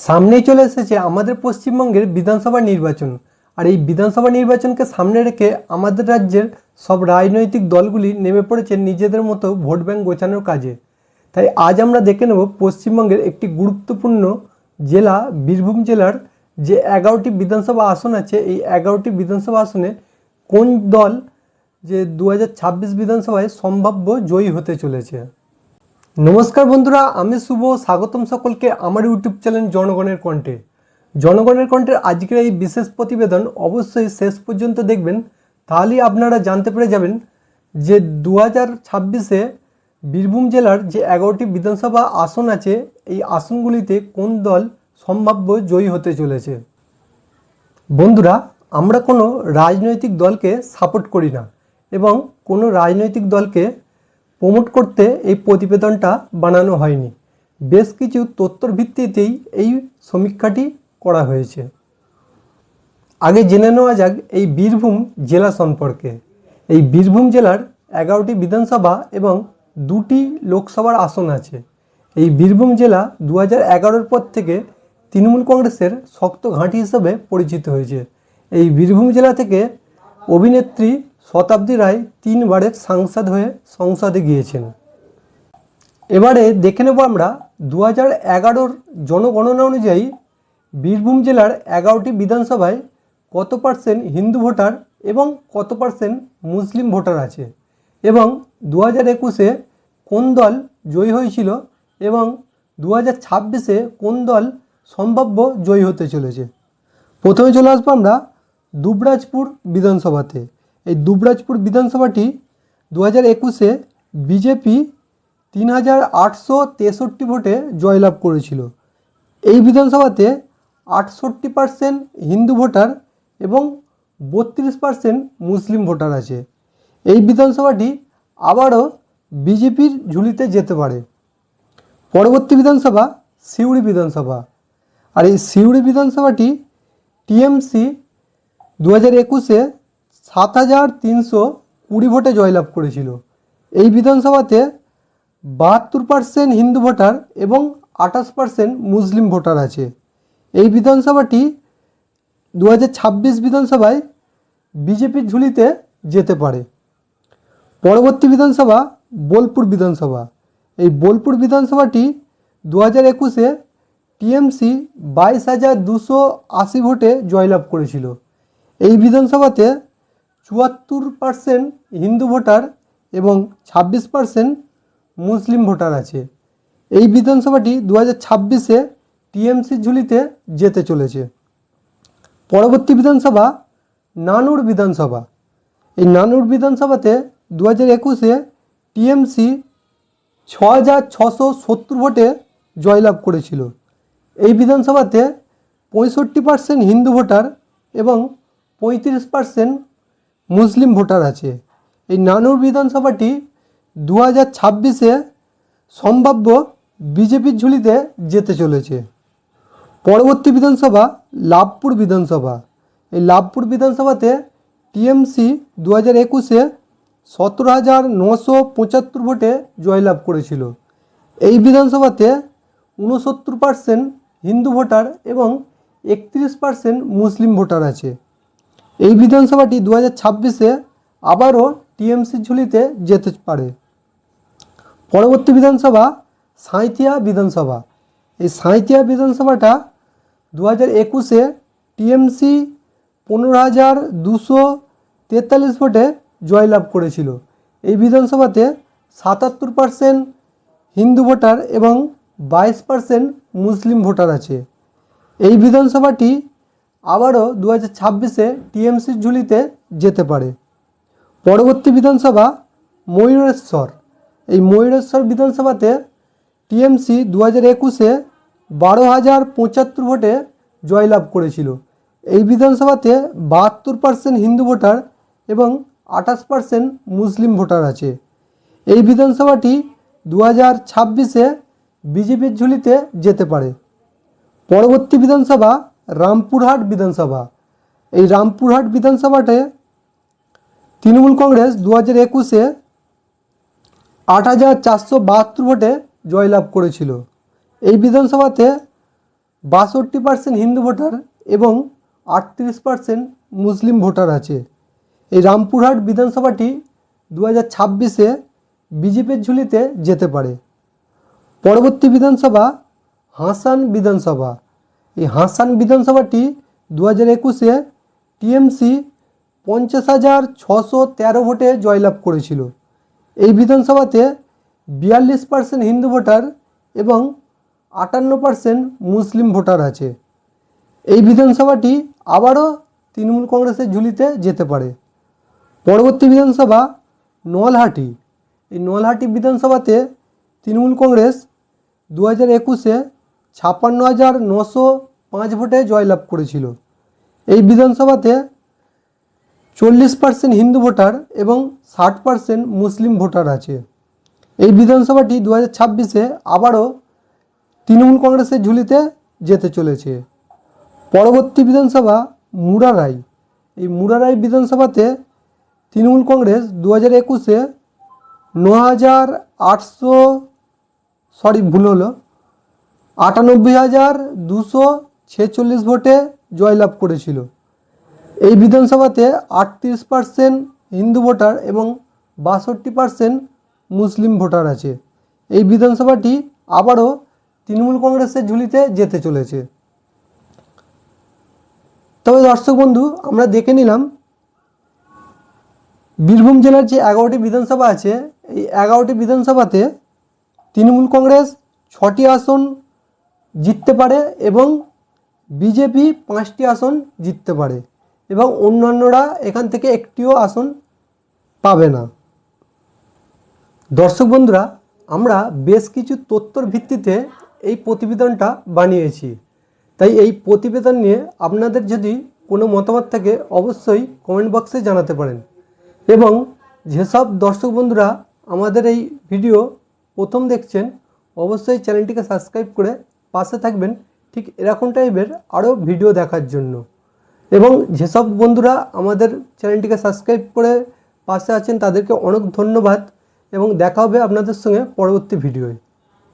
সামনেই চলে এসেছে আমাদের পশ্চিমবঙ্গের বিধানসভা নির্বাচন। আর এই বিধানসভা নির্বাচনকে সামনে রেখে আমাদের রাজ্যের সব রাজনৈতিক দলগুলি নেমে পড়েছে নিজেদের মতো ভোট ব্যাংক গোছানোর কাজে। তাই আজ আমরা দেখে নেব পশ্চিমবঙ্গের একটি গুরুত্বপূর্ণ জেলা, বীরভূম জেলার যে এগারোটি বিধানসভা আসন আছে, এই এগারোটি বিধানসভা আসনে কোন দল যে দু হাজার ছাব্বিশ বিধানসভায় সম্ভাব্য জয়ী হতে চলেছে? নমস্কার বন্ধুরা, আমি শুভ, স্বাগতম সকলকে আমার ইউটিউব চ্যানেল জনগণের কণ্ঠে। জনগণের কণ্ঠের আজকের এই বিশেষ প্রতিবেদন অবশ্যই শেষ পর্যন্ত দেখবেন। তাহলেই আপনারা জানতে পেরে যাবেন যে দু হাজার ছাব্বিশে বীরভূম জেলার যে এগারোটি বিধানসভা আসন আছে, এই আসনগুলিতে কোন দল সম্ভাব্য জয়ী হতে চলেছে? বন্ধুরা, আমরা কোনো রাজনৈতিক দলকে সাপোর্ট করি না এবং কোনো রাজনৈতিক দলকে প্রমোট করতে এই প্রতিবেদনটা বানানো হয়নি। বেশ কিছু তথ্যর ভিত্তিতেই এই সমীক্ষাটি করা হয়েছে। আগে জেনে নেওয়া যাক এই বীরভূম জেলা সম্পর্কে। এই বীরভূম জেলার এগারোটি বিধানসভা এবং দুটি লোকসভার আসন আছে। এই বীরভূম জেলা দু হাজার পর থেকে তৃণমূল কংগ্রেসের শক্ত ঘাঁটি হিসেবে পরিচিত হয়েছে। এই বীরভূম জেলা থেকে অভিনেত্রী শতাব্দী রায় তিনবারের সাংসদ হয়ে সংসদে গিয়েছেন। এবারে দেখে নেব আমরা দু হাজার এগারোর জনগণনা অনুযায়ী বীরভূম জেলার এগারোটি বিধানসভায় কত পার্সেন্ট হিন্দু ভোটার এবং কত পার্সেন্ট মুসলিম ভোটার আছে এবং দু হাজার একুশে কোন দল জয়ী হয়েছিল এবং দু হাজার ছাব্বিশে কোন দল সম্ভাব্য জয়ী হতে চলেছে। প্রথমে চলে আসব আমরা দুবরাজপুর বিধানসভাতে। এই দুবরাজপুর বিধানসভাটি দু হাজার একুশে বিজেপি তিন হাজার আটশো তেষট্টি ভোটে জয়লাভ করেছিল। এই বিধানসভাতে আটষট্টি পার্সেন্ট হিন্দু ভোটার এবং বত্রিশ পার্সেন্ট মুসলিম ভোটার আছে। এই বিধানসভাটি আবারও বিজেপির ঝুলিতে যেতে পারে। পরবর্তী বিধানসভা সিউড়ি বিধানসভা। আর এই সিউড়ি বিধানসভাটি টিএমসি দু হাজার একুশে সাত হাজার তিনশো কুড়ি ভোটে জয়লাভ করেছিল। এই বিধানসভাতে বাহাত্তর পার্সেন্ট হিন্দু ভোটার এবং আঠাশ পার্সেন্ট মুসলিম ভোটার আছে। এই বিধানসভাটি দু ছাব্বিশ বিধানসভায় বিজেপির ঝুলিতে যেতে পারে। পরবর্তী বিধানসভা বোলপুর বিধানসভা। এই বোলপুর বিধানসভাটি দু হাজার একুশে টিএমসি বাইশ হাজার দুশো আশি ভোটে জয়লাভ করেছিল। এই বিধানসভাতে চুয়াত্তর পার্সেন্ট হিন্দু ভোটার এবং ছাব্বিশ পার্সেন্ট মুসলিম ভোটার আছে। এই বিধানসভাটি দু হাজার ছাব্বিশে টিএমসি ঝুলিতে যেতে চলেছে। পরবর্তী বিধানসভা নানুর বিধানসভা। এই নানুর বিধানসভাতে দু হাজার একুশে টিএমসি ছ হাজার ছশো সত্তর ভোটে জয়লাভ করেছিল। এই বিধানসভাতে পঁয়ষট্টি পার্সেন্ট হিন্দু ভোটার এবং পঁয়ত্রিশ পার্সেন্ট মুসলিম ভোটার আছে। এই নানুর বিধানসভাটি দু হাজার ছাব্বিশে সম্ভাব্য বিজেপির ঝুলিতে যেতে চলেছে। পরবর্তী বিধানসভা লাভপুর বিধানসভা। এই লাভপুর বিধানসভাতে টিএমসি দু হাজার একুশে সতেরো হাজার নশো পঁচাত্তর ভোটে জয়লাভ করেছিল। এই বিধানসভাতে ঊনসত্তর পার্সেন্ট হিন্দু ভোটার এবং একত্রিশ পার্সেন্ট মুসলিম ভোটার আছে। এই বিধানসভাটি দু হাজার ছাব্বিশে আবারও টিএমসির ঝুলিতে যেতে পারে। পরবর্তী বিধানসভা সাঁইথিয়া বিধানসভা। এই সাঁইথিয়া বিধানসভাটা দু হাজার একুশে টিএমসি পনেরো হাজার দুশো তেতাল্লিশ ভোটে জয়লাভ করেছিল। এই বিধানসভাতে সাতাত্তর পার্সেন্ট হিন্দু ভোটার এবং বাইশ পার্সেন্ট মুসলিম ভোটার আছে। এই বিধানসভাটি আবারও দু হাজার ছাব্বিশে টিএমসির ঝুলিতে যেতে পারে। পরবর্তী বিধানসভা ময়ূরেশ্বর। এই ময়ূরেশ্বর বিধানসভাতে টিএমসি দু হাজার একুশে বারো হাজার পঁচাত্তর ভোটে জয়লাভ করেছিল। এই বিধানসভাতে বাহাত্তর পার্সেন্ট হিন্দু ভোটার এবং আঠাশ পার্সেন্ট মুসলিম ভোটার আছে। এই বিধানসভাটি দু হাজার ছাব্বিশে বিজেপির ঝুলিতে যেতে পারে। পরবর্তী বিধানসভা রামপুরহাট বিধানসভা। এই রামপুরহাট বিধানসভাতে তৃণমূল কংগ্রেস দু হাজার একুশে আট হাজার চারশো বাহাত্তর ভোটে জয়লাভ করেছিল। এই বিধানসভাতে বাষট্টি পার্সেন্ট হিন্দু ভোটার এবং আটত্রিশ পার্সেন্ট মুসলিম ভোটার আছে। এই রামপুরহাট বিধানসভাটি দু হাজার ছাব্বিশে বিজেপির ঝুলিতে যেতে পারে। পরবর্তী বিধানসভা হাসান বিধানসভা। এই হাসান বিধানসভাটি দু হাজার একুশে টিএমসি পঞ্চাশ হাজার ছশো তেরো ভোটে জয়লাভ করেছিল। এই বিধানসভাতে বিয়াল্লিশ পার্সেন্ট হিন্দু ভোটার এবং আটান্ন পার্সেন্ট মুসলিম ভোটার আছে। এই বিধানসভাটি আবারও তৃণমূল কংগ্রেসের ঝুলিতে যেতে পারে। পরবর্তী বিধানসভা নোয়ালহাটি এই নোয়ালহাটি বিধানসভাতে তৃণমূল কংগ্রেস দু হাজার একুশে ছাপ্পান্ন হাজার নশো পাঁচ ভোটে জয়লাভ করেছিল। এই বিধানসভাতে চল্লিশ পার্সেন্ট হিন্দু ভোটার এবং ষাট পার্সেন্ট মুসলিম ভোটার আছে। এই বিধানসভাটি দু হাজার ছাব্বিশে আবারও তৃণমূল কংগ্রেসের ঝুলিতে যেতে চলেছে। পরবর্তী বিধানসভা মুরারাই। এই মুরারাই বিধানসভাতে তৃণমূল কংগ্রেস দু হাজার একুশে ন হাজার আটশো, সরি, ভুল হলো আটানব্বই হাজার দুশো ছেচল্লিশ ভোটে জয়লাভ করেছিল। এই বিধানসভাতে আটত্রিশ পার্সেন্ট হিন্দু ভোটার এবং বাষট্টি পার্সেন্ট মুসলিম ভোটার আছে। এই বিধানসভাটি আবারও তৃণমূল কংগ্রেসের ঝুলিতে যেতে চলেছে। তবে দর্শক বন্ধু, আমরা দেখে নিলাম বীরভূম জেলার যে এগারোটি বিধানসভা আছে, এই এগারোটি বিধানসভাতে তৃণমূল কংগ্রেস ছটি আসন জিততে পারে এবং বিজেপি পাঁচটি আসন জিততে পারে এবং অন্যান্যরা এখান থেকে একটিও আসন পাবে না। দর্শক বন্ধুরা, আমরা বেশ কিছু তথ্যর ভিত্তিতে এই প্রতিবেদনটা বানিয়েছি। তাই এই প্রতিবেদন নিয়ে আপনাদের যদি কোনো মতামত থাকে, অবশ্যই কমেন্ট বক্সে জানাতে পারেন। এবং যেসব দর্শক বন্ধুরা আমাদের এই ভিডিও প্রথম দেখছেন, অবশ্যই চ্যানেলটিকে সাবস্ক্রাইব করে পাশে থাকবেন, ঠিক এরকম টাইপের আরও ভিডিও দেখার জন্য। এবং যেসব বন্ধুরা আমাদের চ্যানেলটিকে সাবস্ক্রাইব করে পাশে আছেন, তাদেরকে অনেক ধন্যবাদ। এবং দেখা হবে আপনাদের সঙ্গে পরবর্তী ভিডিওয়